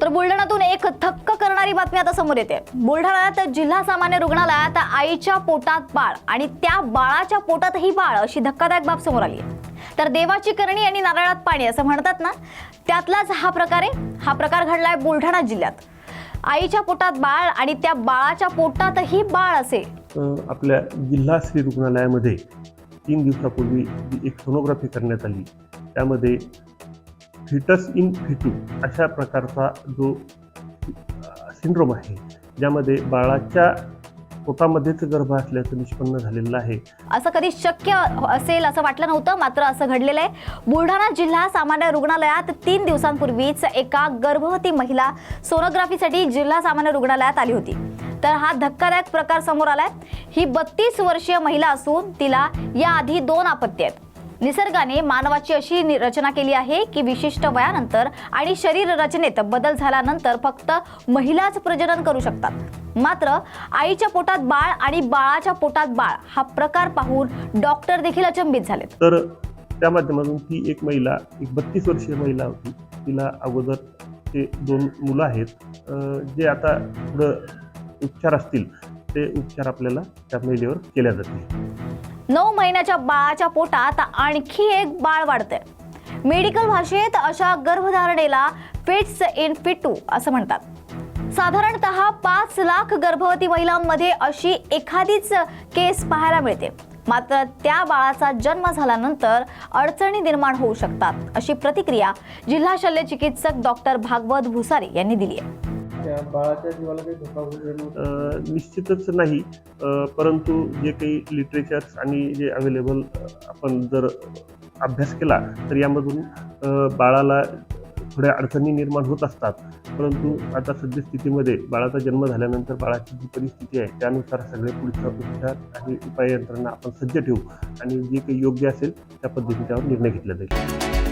तर बुलढाण्यातून एक थक्क करणारी बातमी आता समोर येते. बुलढाण्यात जिल्हा सामान्य रुग्णालयात आईच्या पोटात बाळ आणि त्या बाळाच्या पोटातही बाळ अशी धक्कादायक बाब समोर आली. तर देवाची करणी आणि नारळात पाणी असं म्हणतात ना त्यातलाच हा प्रकार आहे हा प्रकार घडलाय बुलढाणा जिल्ह्यात. आईच्या पोटात बाळ आणि त्या बाळाच्या पोटातही बाळ असे. आपल्या जिल्हा श्री रुग्णालयामध्ये तीन दिवसापूर्वी एक सोनोग्राफी करण्यात आली त्यामध्ये फिटस इन फिटू अशा प्रकारचा जो सिंड्रोम आहे ज्यामध्ये बाळाच्या पोटामध्येच गर्भ असल्याचं निष्पन्न झालेलं आहे. असं कधी शक्य असेल असं वाटलं नव्हतं मात्र असं घडलेलं आहे. बुलढाणा जिल्हा सामान्य रुग्णालयात तीन दिवसांपूर्वीच एका गर्भवती महिला सोनोग्राफीसाठी जिल्हा सामान्य रुग्णालयात आली होती. तर हा धक्कादायक प्रकार समोर आलाय. ही बत्तीस वर्षीय महिला असून तिला याआधी दोन आपत्ती आहेत. निसर्गाने मानवाची अशी रचना केली आहे की विशिष्ट वयानंतर आणि शरीर रचनेत बदल झाल्यानंतर फक्त महिलाच प्रजनन करू शकतात. मात्र आईच्या पोटात बाळ आणि बाळाच्या पोटात बाळ हा प्रकार पाहून डॉक्टर देखील अचंबित झाले तर त्या माध्यमातून ती एक महिला एक बत्तीस वर्षीय महिला होती. तिला अगोदर ते दोन मुलं आहेत. जे आता पुढं उपचार असतील ते उपचार आपल्याला त्या महिलेवर केल्या जातील. नऊ महिन्याच्या बाळाच्या पोटात आणखी एक बाळ वाढतंय. मेडिकल भाषेत अशा गर्भधारणेला फिट्स इन फिटू असं म्हणतात. साधारणतः पाच लाख गर्भवती महिलांमध्ये अशी एखादीच केस पाहायला मिळते. मात्र त्या बाळाचा जन्म झाल्यानंतर अडचणी निर्माण होऊ शकतात अशी प्रतिक्रिया जिल्हा शल्य चिकित्सक डॉक्टर भागवत भुसारी यांनी दिली आहे. बाळाच्या जीवाला काही धोका होऊ निश्चितच नाही. परंतु जे काही लिटरेचर्स आणि जे अवेलेबल आपण जर अभ्यास केला तर यामधून बाळाला थोड्या अडचणी निर्माण होत असतात. परंतु आता सद्यस्थितीमध्ये बाळाचा जन्म झाल्यानंतर बाळाची जी परिस्थिती आहे त्यानुसार सगळे पुढचा उपचार आणि उपाय यंत्रणा आपण सज्ज ठेवू आणि जे काही योग्य असेल त्या पद्धतीने त्यावर निर्णय घेतला जाईल.